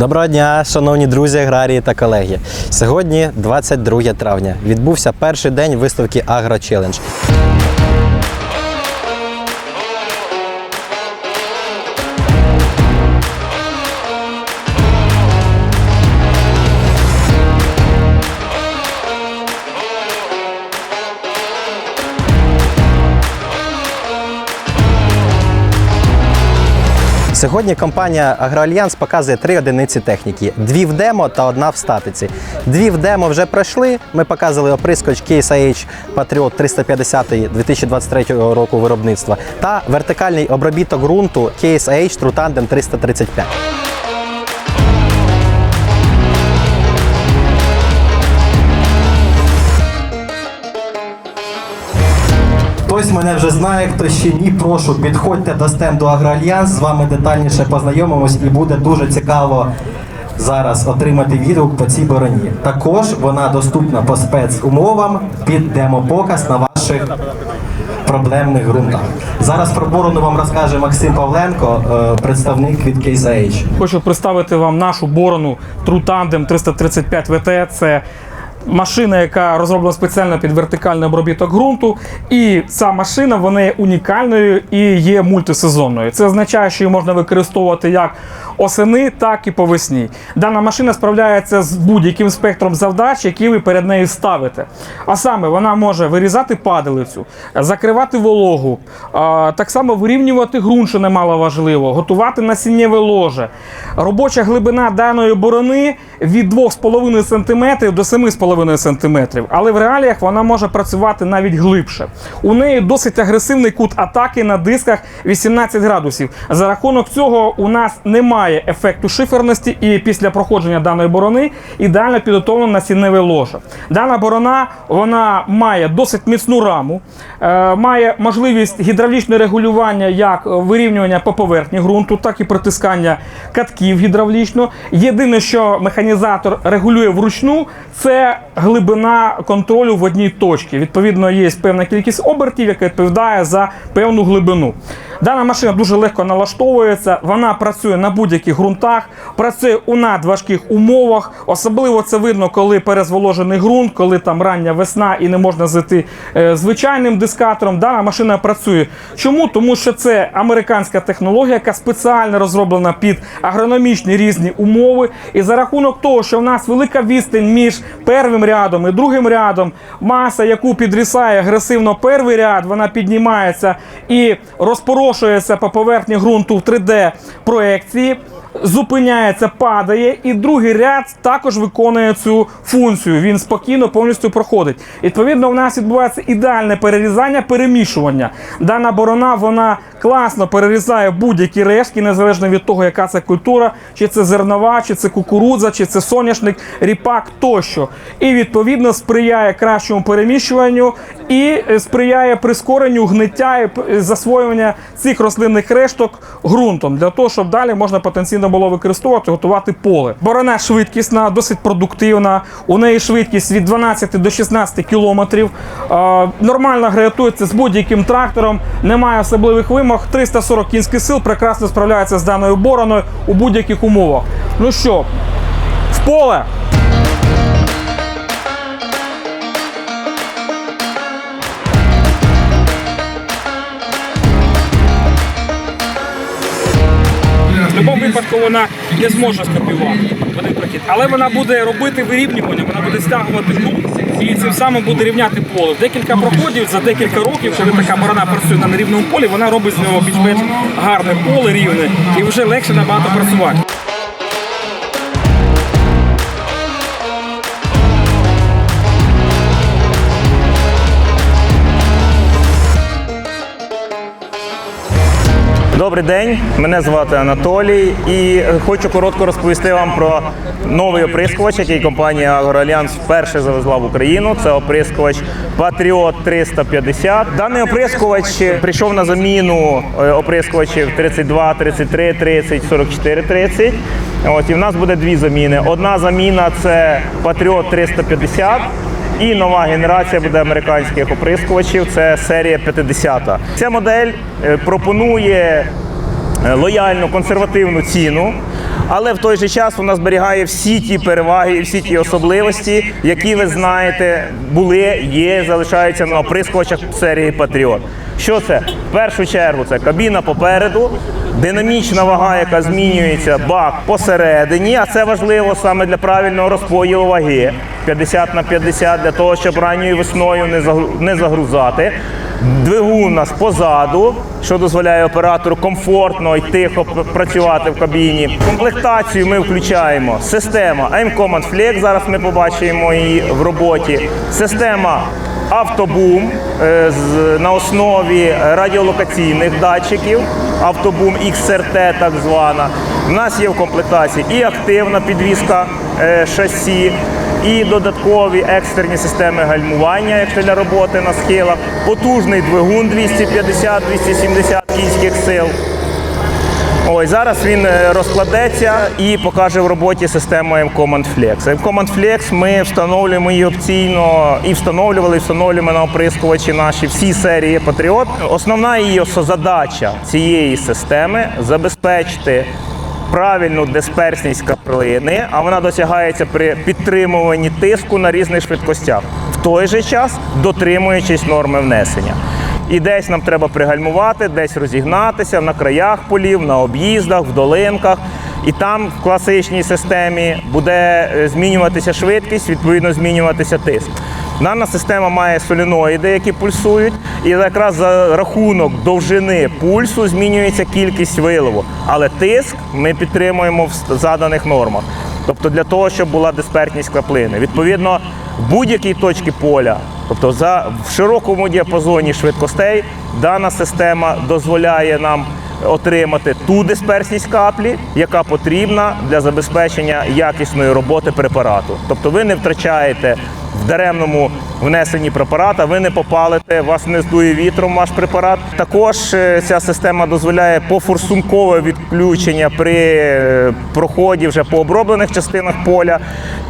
Доброго дня, шановні друзі, аграрії та колеги. Сьогодні 22 травня. Відбувся перший день виставки Агро Челендж. Сьогодні компанія Агроальянс показує три одиниці техніки: дві в демо та одна в статиці. Дві в демо вже пройшли. Ми показували оприскоч Case IH Patriot 350 2023 року виробництва та вертикальний обробіток ґрунту Case IH True Tandem 335. Хтось мене вже знає, хто ще ні, прошу, підходьте до стенду Агроальянс, з вами детальніше познайомимось і буде дуже цікаво зараз отримати відгук по цій бороні. Також вона доступна по спецумовам під демопоказ на ваших проблемних ґрунтах. Зараз про борону вам розкаже Максим Павленко, е, представник від Age. Хочу представити вам нашу борону Tandem 335 VT. Це машина, яка розроблена спеціально під вертикальний обробіток ґрунту. І ця машина вона є унікальною і є мультисезонною. Це означає, що її можна використовувати як осени, так і по весні. Дана машина справляється з будь-яким спектром завдач, які ви перед нею ставите. А саме вона може вирізати падалицю, закривати вологу, так само вирівнювати ґрунт, що немало важливо, готувати насіннєве ложе. Робоча глибина даної борони від 2,5 см до 7,5 см. Але в реаліях вона може працювати навіть глибше. У неї досить агресивний кут атаки на дисках 18 градусів. За рахунок цього у нас немає ефекту шиферності, і після проходження даної борони ідеально підготовлено насінневе ложе. Дана борона вона має досить міцну раму, е, має можливість гідравлічного регулювання як вирівнювання по поверхні ґрунту, так і притискання катків гідравлічно. Єдине, що механізатор регулює вручну, це глибина контролю в одній точці. Відповідно, є певна кількість обертів, яка відповідає за певну глибину. Дана машина дуже легко налаштовується, вона працює на будь-яких ґрунтах, працює у надважких умовах. Особливо це видно, коли перезволожений ґрунт, коли там рання весна і не можна зайти е, звичайним дискатором. Дана машина працює. Чому? Тому що це американська технологія, яка спеціально розроблена під агрономічні різні умови. І за рахунок того, що в нас велика відстань між первим рядом і другим рядом, маса, яку підрісає агресивно перший ряд, вона піднімається і розпорошується по поверхні ґрунту в 3D проекції. Зупиняється, падає, і другий ряд також виконує цю функцію. Він спокійно повністю проходить. Відповідно, у нас відбувається ідеальне перерізання, перемішування. Дана борона вона класно перерізає будь-які рештки, незалежно від того, яка це культура, чи це зернова, чи це кукурудза, чи це соняшник, ріпак тощо. І відповідно сприяє кращому переміщуванню і е, сприяє прискоренню гниття і засвоювання цих рослинних решток ґрунтом для того, щоб далі можна потенційно було використовувати, готувати поле. Борона швидкісна, досить продуктивна. У неї швидкість від 12 до 16 кілометрів. Нормально гратується з будь-яким трактором, немає особливих вимог. 340 кінських сил прекрасно справляється з даною бороною у будь-яких умовах. Ну що, в поле. Будь-якому випадку вона не зможе скопіювати один прохід, але вона буде робити вирівнювання, вона буде стягувати ґрунт і цим самим буде рівняти поле. Декілька проходів за декілька років, коли така борона працює на нерівному полі, вона робить з нього більш-менш гарне поле рівне і вже легше набагато працювати. Добрий день, мене звати Анатолій і хочу коротко розповісти вам про новий оприскувач, який компанія Агроальянс вперше завезла в Україну. Це оприскувач Patriot 350. Даний оприскувач прийшов на заміну е, оприскувачів 32, 33, 30, 44, 30. От, і в нас буде дві заміни. Одна заміна це Patriot 350. І нова генерація буде американських оприскувачів. Це серія 50. Ця модель е, пропонує е, лояльну консервативну ціну. Але в той же час вона зберігає всі ті переваги і всі ті особливості, які ви знаєте, були, є, залишаються на оприскувачах серії Патріот. Що це? В першу чергу це кабіна попереду, динамічна вага, яка змінюється, бак посередині, а це важливо саме для правильного розподілу ваги 50 на 50, для того, щоб ранньою весною не загрузати. Двигун у нас позаду, що дозволяє оператору комфортно і тихо працювати в кабіні. Комплектацію ми включаємо. Система AIM Command Flex, зараз ми побачимо її в роботі. Система Автобум е, на основі радіолокаційних датчиків, автобум XRT так звана. У нас є в комплектації і активна підвізка е, шасі, і додаткові екстерні системи гальмування, якщо для роботи на схилах, потужний двигун 250-270 кінських сил. Ой, зараз він е, розкладеться і покаже в роботі систему M-Command Flex. M-Command Flex ми встановлюємо її опційно і встановлювали, і встановлюємо на оприскувачі наші всі серії Patriot. Основна її задача цієї системи забезпечити правильну дисперсність каплини, а вона досягається при підтримуванні тиску на різних швидкостях, в той же час дотримуючись норми внесення. І десь нам треба пригальмувати, десь розігнатися на краях полів, на об'їздах, в долинках. І там в класичній системі буде е, змінюватися швидкість, відповідно змінюватися тиск. Дана система має соліноїди, які пульсують, і якраз за рахунок довжини пульсу змінюється кількість вилову. Але тиск ми підтримуємо в заданих нормах. Тобто для того, щоб була диспертність краплини. Відповідно, в будь-якій точці поля Тобто за в широкому діапазоні швидкостей дана система дозволяє нам отримати ту дисперсність каплі, яка потрібна для забезпечення якісної роботи препарату. Тобто ви не втрачаєте в даремному внесенні препарата, ви не попалите, вас не здує вітром ваш препарат. Також е, ця система дозволяє пофорсункове відключення при е, проході вже по оброблених частинах поля.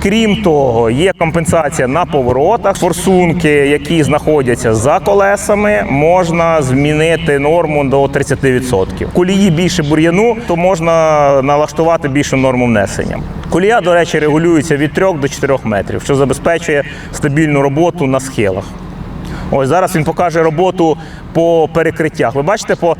Крім того, є компенсація на поворотах. Форсунки, які знаходяться за колесами, можна змінити норму до 30%. Колії більше бур'яну, то можна налаштувати більшу норму внесення. Колія, до речі, регулюється від 3 до 4 метрів, що забезпечує стабільну роботу на схилах. Ось зараз він покаже роботу по перекриттях. Ви бачите, по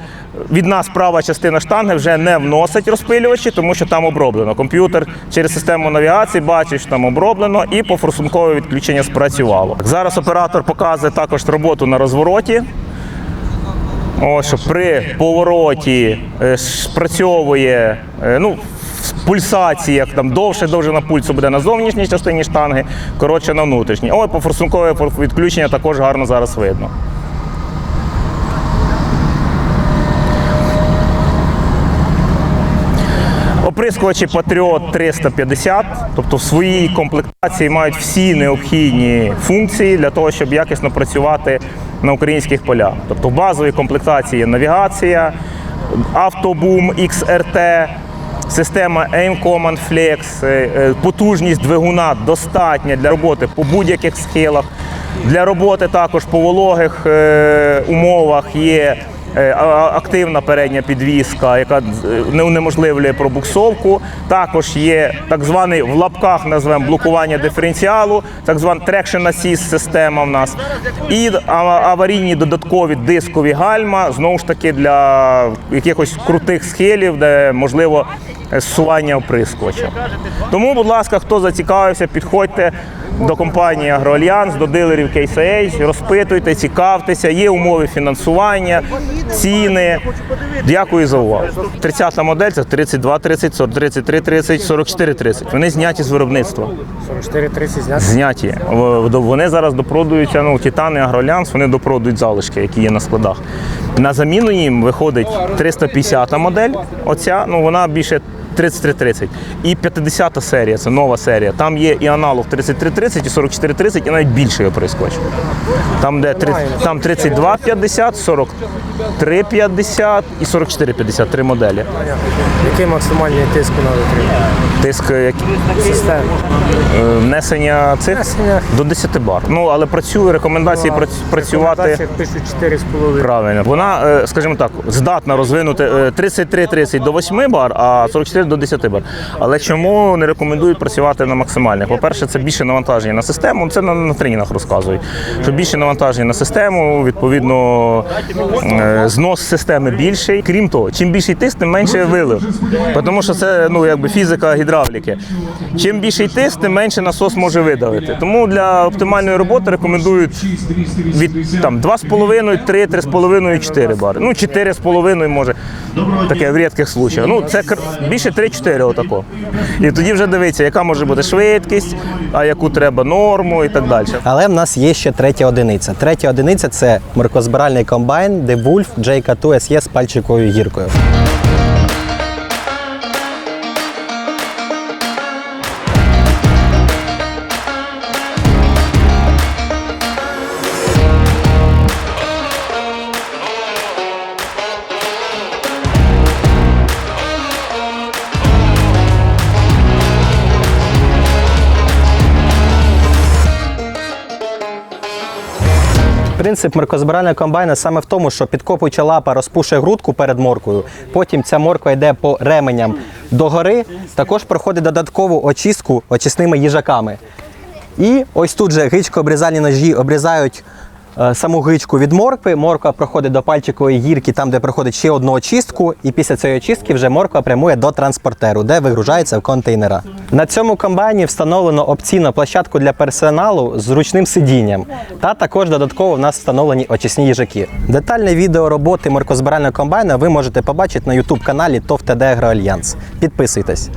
від нас права частина штанги вже не вносить розпилювачі, тому що там оброблено. Комп'ютер через систему навігації бачить, що там оброблено, і пофорсункове відключення спрацювало. Зараз оператор показує також роботу на розвороті. Ось, що при повороті е, спрацьовує е, ну, пульсаціях там довше довжина пульсу буде на зовнішній частині штанги, коротше на внутрішній. Ой, по форсункове відключення також гарно зараз видно. Оприскувачі Patriot 350, тобто в своїй комплектації мають всі необхідні функції для того, щоб якісно працювати на українських полях. Тобто в базовій комплектації є навігація, автобум XRT, система AIM Command Flex, е, е, потужність двигуна достатня для роботи по будь-яких схилах. Для роботи також по вологих е, умовах є активна передня підвіска, яка е, не унеможливлює пробуксовку. Також є так званий в лапках назвемо блокування диференціалу, так звана traction assist система в нас. І аварійні додаткові дискові гальма, знову ж таки для якихось крутих схилів, де можливо е, зсування оприскувача. Тому, будь ласка, хто зацікавився, підходьте до компанії Агроальянс, до дилерів KCH, розпитуйте, цікавтеся, є умови фінансування, ціни. Дякую за увагу. 30-та модель це 32, 30, 33, 30, 44, 30. Вони зняті з виробництва. 44-30 зняти. Зняті. Вони зараз допродуються, ну, Титани Агроальянс, вони допродують залишки, які є на складах. На заміну їм виходить 350-та модель, оця, ну вона більше 3330. І 50 серія, це нова серія. Там є і аналог 3330, і 4430, і навіть більший оприскувач. Там, де три- там 3250, 4350 і 4450, три моделі. Який максимальний тиск на витрі? Тиск е, який? Системи. Е, внесення цих Внесення. до 10 бар. Ну але працює рекомендації прац- працювати пишуть 4,5. правильно. Вона, е, скажімо так, здатна розвинути е, 33-30 до 8 бар, а 44 до 10 бар. Але чому не рекомендують працювати на максимальних? По-перше, це більше навантаження на систему. Це на, на тренінгах розказують. Що більше навантаження на систему, відповідно, е, знос системи більший. Крім того, чим більший тиск, тим менше вилив. Тому що це ну, якби фізика гідравліки. Чим більший тиск, тим менше насос може видавити. Тому для оптимальної роботи рекомендують від там 2,5, 3, 3,5, 4 бари. Ну, 4,5 може. Таке в рідких случаях. Ну, це кр- більше 3-4 отако. І тоді вже дивиться, яка може бути швидкість, а яку треба норму і так далі. Але в нас є ще третя одиниця. Третя одиниця це моркозбиральний комбайн DeWolf JK2 SE з пальчиковою гіркою. Принцип моркозбирального комбайна саме в тому, що підкопуюча лапа розпушує грудку перед моркою, потім ця морква йде по ременям догори, також проходить додаткову очистку очисними їжаками. І ось тут же гичко-обрізальні ножі обрізають саму гичку від моркви. Морква проходить до пальчикової гірки, там, де проходить ще одну очистку. І після цієї очистки вже морква прямує до транспортеру, де вигружається в контейнера. На цьому комбайні встановлено опційну площадку для персоналу з зручним сидінням. Та також додатково в нас встановлені очисні їжаки. Детальне відео роботи моркозбирального комбайна ви можете побачити на YouTube каналі ТОВ ТД Агроальянс. Підписуйтесь.